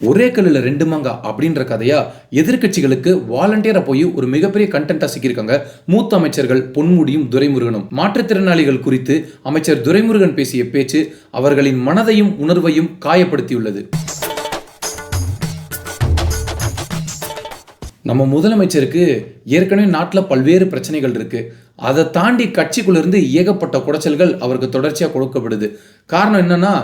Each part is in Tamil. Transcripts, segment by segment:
ஒரே கல்லில் ரெண்டு மாங்கா அப்படின்ற கதையா எதிர்க்கட்சிகளுக்கு வாலண்டியரா போய் ஒரு மிகப்பெரிய கண்டென்ட்டா சிக்கியிருக்காங்க. மூத்த அமைச்சர்கள் பொன்முடியும் துரைமுருகனும். மாற்றுத்திறனாளிகள் குறித்து அமைச்சர் துரைமுருகன் பேசிய பேச்சு அவர்களின் மனதையும் உணர்வையும் காயப்படுத்தியுள்ளது. நம்ம முதலமைச்சருக்கு ஏற்கனவே நாட்டில் பல்வேறு பிரச்சனைகள் இருக்கு. அதை தாண்டி கட்சிக்குள்ளேருந்து ஏகப்பட்ட குடைச்சல்கள் அவருக்கு தொடர்ச்சியாக கொடுக்கப்படுது. காரணம் என்னன்னா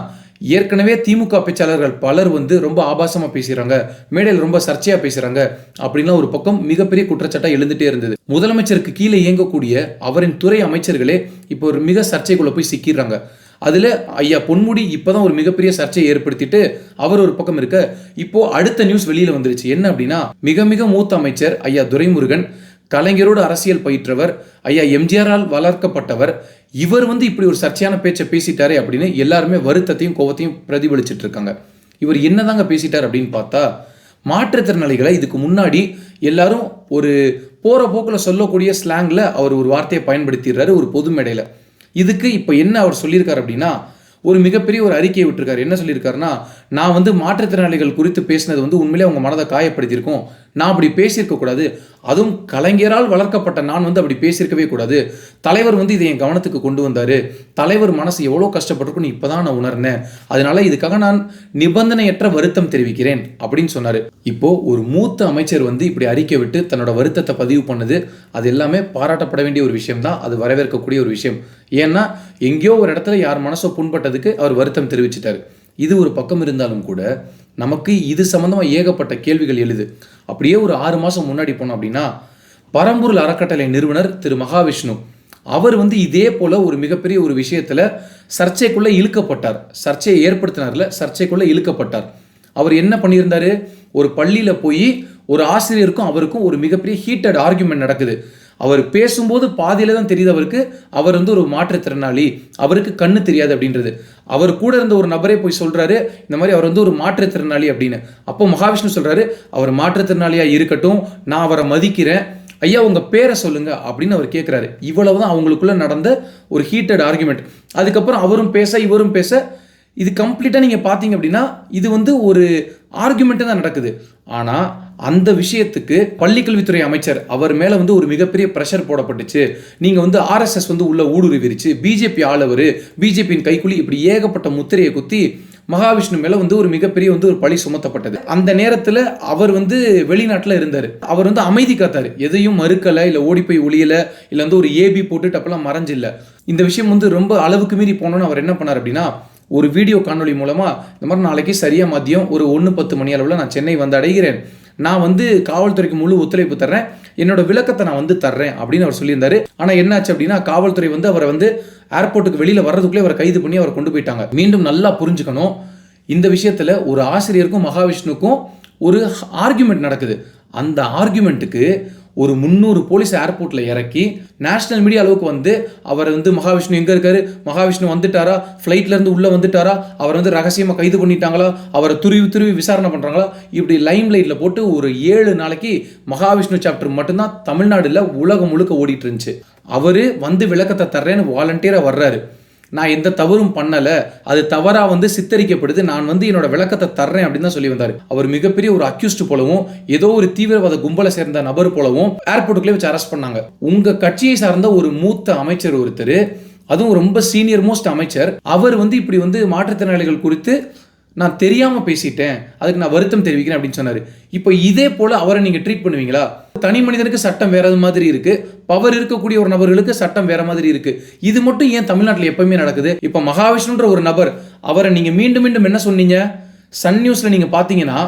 ஏற்கனவே திமுக பேச்சாளர்கள் பலர் வந்து ரொம்ப ஆபாசமாக பேசுகிறாங்க மேடையில் ரொம்ப சர்ச்சையாக பேசுகிறாங்க அப்படின்லாம் ஒரு பக்கம் மிகப்பெரிய குற்றச்சாட்டாக எழுந்துட்டே இருந்தது. முதலமைச்சருக்கு கீழே இயங்கக்கூடிய அவரின் துறை அமைச்சர்களே இப்போ ஒரு மிக சர்ச்சைக்குள்ள போய் சிக்கிறாங்க அதில் ஐயா பொன்முடி இப்போ தான் ஒரு மிகப்பெரிய சர்ச்சையை ஏற்படுத்திட்டு அவர் ஒரு பக்கம் இருக்க இப்போ அடுத்த நியூஸ் வெளியில் வந்துருச்சு. என்ன அப்படின்னா மிக மிக மூத்த அமைச்சர் ஐயா துரைமுருகன் கலைஞரோடு அரசியல் பயிற்றவர் ஐயா எம்ஜிஆரால் வளர்க்கப்பட்டவர் இவர் வந்து இப்படி ஒரு சர்ச்சையான பேச்சை பேசிட்டாரே அப்படின்னு எல்லாருமே வருத்தத்தையும் கோவத்தையும் பிரதிபலிச்சுட்டு இருக்காங்க. இவர் என்னதாங்க பேசிட்டார் அப்படின்னு பார்த்தா மாற்றுத்திறனாளிகளை இதுக்கு முன்னாடி எல்லாரும் ஒரு போகிற போக்கில் சொல்லக்கூடிய ஸ்லாங்ல அவர் ஒரு வார்த்தையை பயன்படுத்திடுறாரு ஒரு பொது மேடையில். இதுக்கு இப்போ என்ன அவர் சொல்லியிருக்காரு அப்படின்னா ஒரு மிகப்பெரிய ஒரு அறிக்கையை விட்டுருக்காரு. என்ன சொல்லியிருக்காருன்னா நான் வந்து மாற்றுத்திறனாளிகள் குறித்து பேசினது வந்து உண்மையிலே அவங்க மனதை காயப்படுத்தியிருக்கோம். நான் அப்படி பேசியிருக்க கூடாது. அதுவும் கலைஞரால் வளர்க்கப்பட்ட நான் வந்து அப்படி பேசியிருக்கவே கூடாது. தலைவர் வந்து இதை என் கவனத்துக்கு கொண்டு வந்தார். தலைவர் மனசு எவ்வளோ கஷ்டப்பட்டிருக்குன்னு இப்போதான் நான் உணர்னேன் அதனால இதுக்காக நான் நிபந்தனையற்ற வருத்தம் தெரிவிக்கிறேன் அப்படின்னு சொன்னார். இப்போ ஒரு மூத்த அமைச்சர் வந்து இப்படி அறிக்கை விட்டு தன்னோட வருத்தத்தை பதிவு பண்ணது அது எல்லாமே பாராட்டப்பட வேண்டிய ஒரு விஷயம் தான் அது வரவேற்கக்கூடிய ஒரு விஷயம். ஏன்னா எங்கேயோ ஒரு இடத்துல யார் மனசோ புண்பட்டதுக்கு அவர் வருத்தம் தெரிவிச்சிட்டாரு. இது ஒரு பக்கம் இருந்தாலும் கூட நமக்கு இது சம்மந்தமாக ஏகப்பட்ட கேள்விகள் எழுது. அப்படியே ஒரு ஆறு மாதம் முன்னாடி போனோம் அப்படின்னா பரம்பூரில் அறக்கட்டளை நிறுவனர் திரு மகாவிஷ்ணு அவர் வந்து இதே போல் ஒரு மிகப்பெரிய ஒரு விஷயத்தில் சர்ச்சைக்குள்ளே இழுக்கப்பட்டார். சர்ச்சையை ஏற்படுத்தினார்ல சர்ச்சைக்குள்ளே இழுக்கப்பட்டார். அவர் என்ன பண்ணியிருந்தார்? ஒரு பள்ளியில் போய் ஒரு ஆசிரியருக்கும் அவருக்கும் ஒரு மிகப்பெரிய ஹீட்டட் ஆர்குமெண்ட் நடக்குது. அவர் பேசும்போது பாதியில் தான் தெரியுது அவருக்கு. அவர் வந்து ஒரு மாற்றுத்திறனாளி. அவருக்கு கண்ணு தெரியாது அப்படின்றது. அவர் கூட இருந்த ஒரு நபரே போய் சொல்கிறாரு இந்த மாதிரி அவர் வந்து ஒரு மாற்றுத்திறனாளி அப்படின்னு. அப்போ மகாவிஷ்ணு சொல்கிறாரு அவர் மாற்றுத்திறனாளியாக இருக்கட்டும் நான் அவரை மதிக்கிறேன். ஐயா உங்கள் பேரை சொல்லுங்க அப்படின்னு அவர் கேட்குறாரு இவ்வளவுதான் அவங்களுக்குள்ளே நடந்த ஒரு ஹீட்டட் ஆர்குமெண்ட் அதுக்கப்புறம் அவரும் பேச இவரும் பேச இது கம்ப்ளீட்டாக நீங்கள் பார்த்தீங்க அப்படின்னா இது வந்து ஒரு ஆர்குமெண்ட்டு தான் நடக்குது. ஆனால் அந்த விஷயத்துக்கு பள்ளிக்கல்வித்துறை அமைச்சர் அவர் மேலே வந்து ஒரு மிகப்பெரிய ப்ரெஷர் போடப்பட்டுச்சு. நீங்கள் வந்து ஆர்எஸ்எஸ் வந்து உள்ளே ஊடுருவிருச்சு. பிஜேபி ஆளவர் பிஜேபியின் கைக்குள்ளி இப்படி ஏகப்பட்ட முத்திரையை குத்தி மகாவிஷ்ணு மேல வந்து ஒரு மிகப்பெரிய வந்து ஒரு பழி சுமத்தப்பட்டது. அந்த நேரத்துல அவர் வந்து வெளிநாட்டுல இருந்தார். அவர் வந்து அமைதி காத்தார். எதையும் மறுக்கல இல்ல ஓடி போய் ஒளியல இல்ல வந்து ஒரு ஏபி போட்டுட்டு அப்பெல்லாம் மறைஞ்சில்ல. இந்த விஷயம் வந்து ரொம்ப அளவுக்கு மீறி போனோன்னு அவர் என்ன பண்ணார் அப்படின்னா ஒரு வீடியோ காணொலி மூலமாக இந்த மாதிரி நாளைக்கு சரியாக மதியம் ஒரு ஒன்று பத்து மணி அளவில் நான் சென்னை வந்து அடைகிறேன். நான் வந்து காவல்துறைக்கு முழு ஒத்துழைப்பு தர்றேன். என்னோட விளக்கத்தை நான் வந்து தர்றேன் அப்படின்னு அவர் சொல்லியிருந்தாரு. ஆனால் என்னாச்சு அப்படின்னா காவல்துறை வந்து அவரை வந்து ஏர்போர்ட்டுக்கு வெளியில் வர்றதுக்குள்ளே அவரை கைது பண்ணி அவரை கொண்டு போயிட்டாங்க. மீண்டும் நல்லா புரிஞ்சுக்கணும். இந்த விஷயத்தில் ஒரு ஆசிரியருக்கும் மகாவிஷ்ணுக்கும் ஒரு ஆர்கியூமெண்ட் நடக்குது. அந்த ஆர்கியூமெண்ட்டுக்கு ஒரு முந்நூறு போலீஸ் ஏர்போர்ட்டில் இறக்கி நேஷனல் மீடியா அளவுக்கு வந்து அவர் வந்து மகாவிஷ்ணு எங்கே இருக்காரு? மகாவிஷ்ணு வந்துட்டாரா? ஃப்ளைட்லேருந்து உள்ளே வந்துட்டாரா? அவர் வந்து ரகசியமாக கைது பண்ணிட்டாங்களா? அவரை துருவி துருவி விசாரணை பண்ணுறாங்களா இப்படி லைம் லைட்டில் போட்டு ஒரு ஏழு நாளைக்கு மகாவிஷ்ணு சாப்டர் மட்டும்தான் தமிழ்நாடுல உலகம் முழுக்க ஓடிட்டு இருந்துச்சு. அவர் வந்து விளக்கத்தை தர்றேன்னு வாலண்டியராக வர்றாரு. நான் எந்த தவறும் பண்ணலை அது தவறாக வந்து சித்தரிக்கப்படுது நான் வந்து என்னோட விளக்கத்தை தர்றேன் அப்படின்னு தான் சொல்லி வந்தார். அவர் மிகப்பெரிய ஒரு அக்யூஸ்ட் போலவும் ஏதோ ஒரு தீவிரவாத கும்பலை சேர்ந்த நபர் போலவும் ஏர்போர்ட்டுக்குள்ளே வச்சு அரெஸ்ட் பண்ணாங்க. உங்கள் கட்சியை சார்ந்த ஒரு மூத்த அமைச்சர் ஒருத்தர் அதுவும் ரொம்ப சீனியர் மோஸ்ட் அமைச்சர் அவர் வந்து இப்படி வந்து மாற்றுத்திறனாளிகள் குறித்து நான் தெரியாமல் பேசிட்டேன் அதுக்கு நான் வருத்தம் தெரிவிக்கிறேன் அப்படின்னு சொன்னார். இப்போ இதே போல் அவரை நீங்கள் ட்ரீட் பண்ணுவீங்களா? தனி மனிதனுக்கு சட்டம் வேற மாதிரி இருக்கு. பவர் இருக்கக்கூடிய ஒரு நபர்களுக்கு சட்டம் வேற மாதிரி இருக்கு. இது மட்டும் ஏன் தமிழ்நாட்டில் எப்பவுமே நடக்குது? இப்போ மகாவிஷ்ணுன்ற ஒரு நபர் அவரை நீங்க மீண்டும் மீண்டும் என்ன சொன்னீங்க? சன் நியூஸ்ல நீங்க பாத்தீங்கன்னா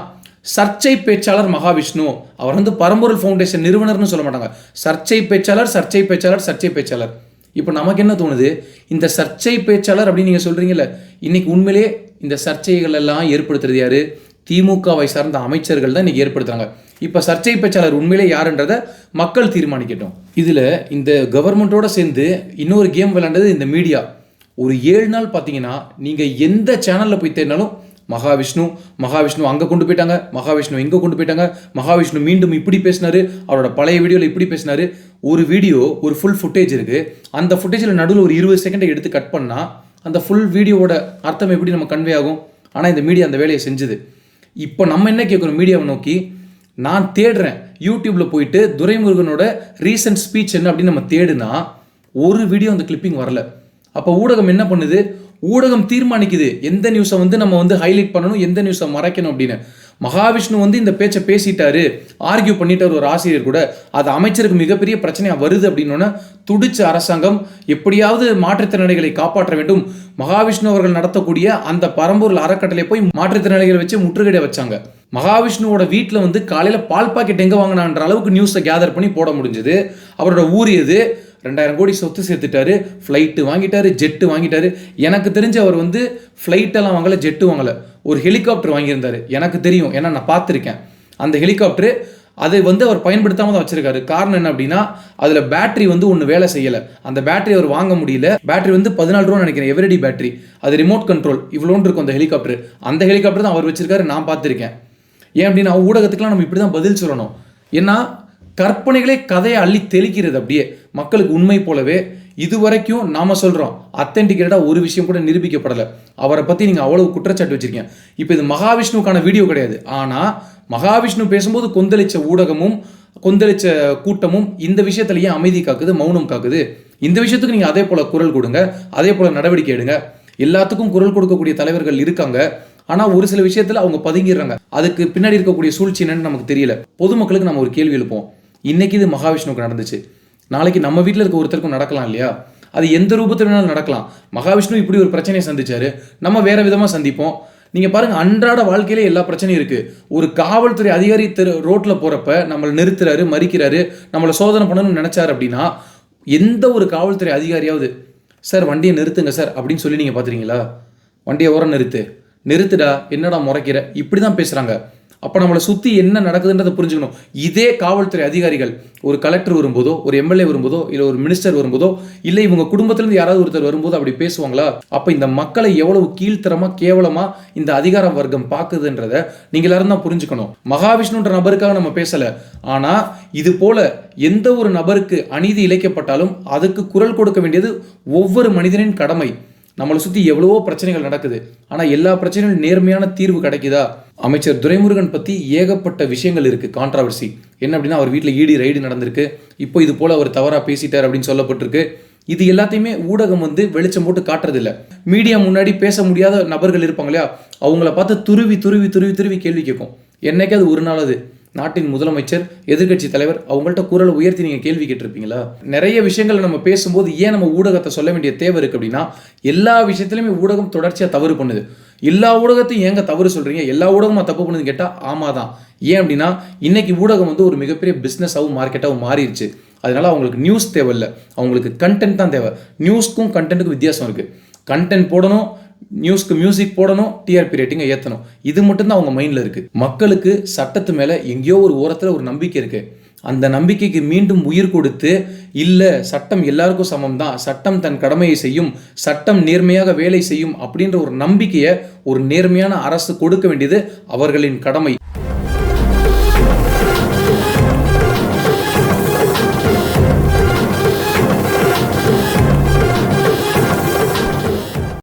சர்ச்சை பேச்சாளர் மகாவிஷ்ணு அவர் வந்து பரம்பொருள் ஃபவுண்டேஷன் நிறுவனர்னு சொல்ல மாட்டாங்க. சர்ச்சை பேச்சாளர் சர்ச்சை பேச்சாளர் சர்ச்சை பேச்சாளர். இப்போ நமக்கு என்ன தோணுது? இந்த சர்ச்சை பேச்சாளர் அப்படின்னு நீங்கள் சொல்கிறீங்கல்ல இன்னைக்கு உண்மையிலே இந்த சர்ச்சைகள் எல்லாம் ஏற்படுத்துறது யாரு? திமுகவை சார்ந்த அமைச்சர்கள் தான் இன்றைக்கி ஏற்படுத்துகிறாங்க இப்போ சர்ச்சை பேச்சாளர் உண்மையிலே யாருன்றதை மக்கள் தீர்மானிக்கட்டும். இதில் இந்த கவர்மெண்ட்டோடு சேர்ந்து இன்னொரு கேம் விளையாண்டது இந்த மீடியா. ஒரு ஏழு நாள் பார்த்தீங்கன்னா நீங்கள் எந்த சேனலில் போய் தேடினாலும் மகாவிஷ்ணு மகாவிஷ்ணு அங்கே கொண்டு போயிட்டாங்க மகாவிஷ்ணு இங்கே கொண்டு போயிட்டாங்க மகாவிஷ்ணு மீண்டும் இப்படி பேசினார் அவரோட பழைய வீடியோவில் இப்படி பேசினாரு. ஒரு வீடியோ ஒரு ஃபுல் ஃபுட்டேஜ் இருக்குது அந்த ஃபுட்டேஜில் நடுவில் ஒரு இருபது செகண்டை எடுத்து கட் பண்ணால் அந்த ஃபுல் வீடியோவோட அர்த்தம் எப்படி நம்ம கன்வே ஆகும்? ஆனால் இந்த மீடியா அந்த வேலையை செஞ்சுது. இப்போ நம்ம என்ன கேட்குறோம் மீடியாவை நோக்கி? நான் தேடுறேன். யூடியூப்பில் போயிட்டு துரைமுருகனோட ரீசன்ட் ஸ்பீச் என்ன அப்படின்னு நம்ம தேடுனா ஒரு வீடியோ அந்த கிளிப்பிங் வரல. அப்போ ஊடகம் என்ன பண்ணுது? ஊடகம் தீர்மானிக்குது. எந்த நியூஸை வந்து நம்ம வந்து ஹைலைட் பண்ணணும்? எந்த நியூஸை மறைக்கணும் அப்படின்னு. மகாவிஷ்ணு வந்து இந்த பேச்சை பேசிட்டாரு ஆர்கியூ பண்ணிட்டார் ஒரு ஆசிரியர் கூட. அது அமைச்சருக்கு மிகப்பெரிய பிரச்சனையாக வருது அப்படின்னோன்னா துடிச்ச அரசாங்கம் எப்படியாவது மாற்றுத்திறனாளிகளை காப்பாற்ற வேண்டும். மகாவிஷ்ணு அவர்கள் நடத்தக்கூடிய அந்த பரம்பூரில் அறக்கட்டளை போய் மாற்றுத்திறனாளிகளை வச்சு முற்றுகையிட வச்சாங்க. மகாவிஷ்ணுவோட வீட்டில் வந்து காலையில் பால் பாக்கெட் எங்கே வாங்கினான்ற அளவுக்கு நியூஸை கேதர் பண்ணி போட முடிஞ்சது. அவரோட ஊர் எது? ரெண்டாயிரம் கோடி சொத்து சேர்த்துட்டாரு ஃப்ளைட்டு வாங்கிட்டாரு ஜெட்டு வாங்கிட்டாரு. எனக்கு தெரிஞ்சு அவர் வந்து ஃப்ளைட்டெல்லாம் வாங்கலை ஜெட்டு வாங்கலை. ஒரு ஹெலிகாப்டர் வாங்கியிருந்தாரு. எனக்கு தெரியும் ஏன்னா நான் பார்த்துருக்கேன். அந்த ஹெலிகாப்டர் அதை வந்து அவர் பயன்படுத்தாமல் தான் வச்சிருக்காரு. காரணம் என்ன அப்படின்னா அதில் பேட்டரி வந்து ஒன்று வேலை செய்யலை. அந்த பேட்டரி அவர் வாங்க முடியல. பேட்டரி வந்து பதினாலு ரூபா நினைக்கிறேன் எவரடி பேட்டரி அது ரிமோட் கண்ட்ரோல் இவ்வளோன்னு இருக்கும் அந்த ஹெலிகாப்டர் அந்த ஹெலிகாப்டர் தான் அவர் வச்சிருக்காரு நான் பார்த்துருக்கேன். ஏன் அப்படின்னா ஊடகத்துக்குலாம் நம்ம இப்படி தான் பதில் சொல்லணும். ஏன்னா கற்பனைகளே கதையை அள்ளி தெளிக்கிறது அப்படியே. மக்களுக்கு உண்மை போலவே இது வரைக்கும் நாம சொல்றோம். அத்தென்டிகேட்டடாக ஒரு விஷயம் கூட நிரூபிக்கப்படலை. அவரை பத்தி நீங்க அவ்வளவு குற்றச்சாட்டு வச்சிருக்கீங்க. இப்போ இது மகாவிஷ்ணுக்கான வீடியோ கிடையாது. ஆனா மகாவிஷ்ணு பேசும்போது கொந்தளிச்ச ஊடகமும் கொந்தளிச்ச கூட்டமும் இந்த விஷயத்துல ஏன் அமைதி காக்குது மௌனம் காக்குது? இந்த விஷயத்துக்கு நீங்க அதே போல குரல் கொடுங்க. அதே போல நடவடிக்கை எடுங்க. எல்லாத்துக்கும் குரல் கொடுக்கக்கூடிய தலைவர்கள் இருக்காங்க. ஆனா ஒரு சில விஷயத்துல அவங்க பதுங்கிடுறாங்க. அதுக்கு பின்னாடி இருக்கக்கூடிய சூழ்ச்சி என்னன்னு நமக்கு தெரியல. பொதுமக்களுக்கு நம்ம ஒரு கேள்வி எழுப்போம் இன்றைக்கி இது மகாவிஷ்ணுவுக்கு நடந்துச்சு. நாளைக்கு நம்ம வீட்டில் இருக்க ஒருத்தருக்கும் நடக்கலாம் இல்லையா? அது எந்த ரூபத்தில் வேணாலும் நடக்கலாம். மகாவிஷ்ணு இப்படி ஒரு பிரச்சனையை சந்திச்சாரு. நம்ம வேற விதமாக சந்திப்போம். நீங்கள் பாருங்கள் அன்றாட வாழ்க்கையிலே எல்லா பிரச்சனையும் இருக்குது ஒரு காவல்துறை அதிகாரி தெரு ரோட்டில் போகிறப்ப நம்மளை நிறுத்துறாரு மறிக்கிறாரு நம்மளை சோதனை பண்ணணும்னு நினச்சார் அப்படின்னா எந்த ஒரு காவல்துறை அதிகாரியாவது சார் வண்டியை நிறுத்துங்க சார் அப்படின்னு சொல்லி நீங்கள் பார்த்துறீங்களா வண்டியை ஓரம் நிறுத்து. நிறுத்துடா என்னடா முறைக்கிற? இப்படி தான் பேசுகிறாங்க அப்போ நம்மளை சுற்றி என்ன நடக்குதுன்றதை புரிஞ்சுக்கணும். இதே காவல்துறை அதிகாரிகள் ஒரு கலெக்டர் வரும்போதோ ஒரு எம்எல்ஏ வரும்போதோ இல்லை ஒரு மினிஸ்டர் வரும்போதோ இல்லை இவங்க குடும்பத்திலேருந்து யாராவது ஒருத்தர் வரும்போது அப்படி பேசுவாங்களா? அப்போ இந்த மக்களை எவ்வளவு கீழ்த்தரமாக கேவலமாக இந்த அதிகார வர்க்கம் பார்க்குதுன்றத நீங்கள் எல்லாரும் தான் புரிஞ்சுக்கணும். மகாவிஷ்ணுன்ற நபருக்காக நம்ம பேசலை. ஆனால் இது போல எந்த ஒரு நபருக்கு அநீதி இழைக்கப்பட்டாலும் அதுக்கு குரல் கொடுக்க வேண்டியது ஒவ்வொரு மனிதனின் கடமை. நம்மளை சுற்றி எவ்வளவோ பிரச்சனைகள் நடக்குது. ஆனால் எல்லா பிரச்சனைகளும் நேர்மையான தீர்வு கிடைக்குதா? அமைச்சர் துரைமுருகன் பற்றி ஏகப்பட்ட விஷயங்கள் இருக்குது கான்ட்ராவர்சி என்ன அப்படின்னா அவர் வீட்டில் ஈடி ரைடு நடந்திருக்கு. இப்போ இது போல் அவர் தவறாக பேசிட்டார் அப்படின்னு சொல்லப்பட்டிருக்கு. இது எல்லாத்தையுமே ஊடகம் வந்து வெளிச்சம் போட்டு காட்டுறதில்ல. மீடியா முன்னாடி பேச முடியாத நபர்கள் இருப்பாங்க இல்லையா? அவங்கள பார்த்து துருவி துருவி துருவி துருவி கேள்வி கேட்கும். என்னைக்காவது ஒரு நாள் அது நாட்டின் முதலமைச்சர் எதிர்க்கட்சி தலைவர் அவங்கள்ட்ட குரலை உயர்த்தி நீங்கள் கேள்வி கேட்டிருப்பீங்களா? நிறைய விஷயங்களை நம்ம பேசும்போது ஏன் நம்ம ஊடகத்தை சொல்ல வேண்டிய தேவை இருக்குது அப்படின்னா எல்லா விஷயத்துலையுமே ஊடகம் தொடர்ச்சியாக தவறு பண்ணுது. எல்லா ஊடகத்தையும் ஏங்க தவறு சொல்கிறீங்க எல்லா ஊடகமாக தப்பு பண்ணுதுன்னு கேட்டால் ஆமாம் தான் ஏன் அப்படின்னா இன்னைக்கு ஊடகம் வந்து ஒரு மிகப்பெரிய பிஸ்னஸாகவும் மார்க்கெட்டாகவும் மாறிடுச்சு. அதனால அவங்களுக்கு நியூஸ் தேவையில்லை. அவங்களுக்கு கண்டென்ட் தான் தேவை. நியூஸ்க்கும் கண்டென்ட்டுக்கும் வித்தியாசம் இருக்குது கண்டென்ட் போடணும் நியூஸ்க்கு மியூசிக் போடணும் டிஆர்பி ரேட்டிங்கை ஏற்றணும் இது மட்டும்தான் அவங்க மைண்டில் இருக்குது மக்களுக்கு சட்டத்து மேலே எங்கேயோ ஒரு ஓரத்தில் ஒரு நம்பிக்கை இருக்குது அந்த நம்பிக்கைக்கு மீண்டும் உயிர் கொடுத்து இல்லை சட்டம் எல்லாருக்கும் சமம் தான் சட்டம் தன் கடமையை செய்யும் சட்டம் நேர்மையாக வேலை செய்யும் அப்படின்ற ஒரு நம்பிக்கையை ஒரு நேர்மையான அரசு கொடுக்க வேண்டியது அவர்களின் கடமை.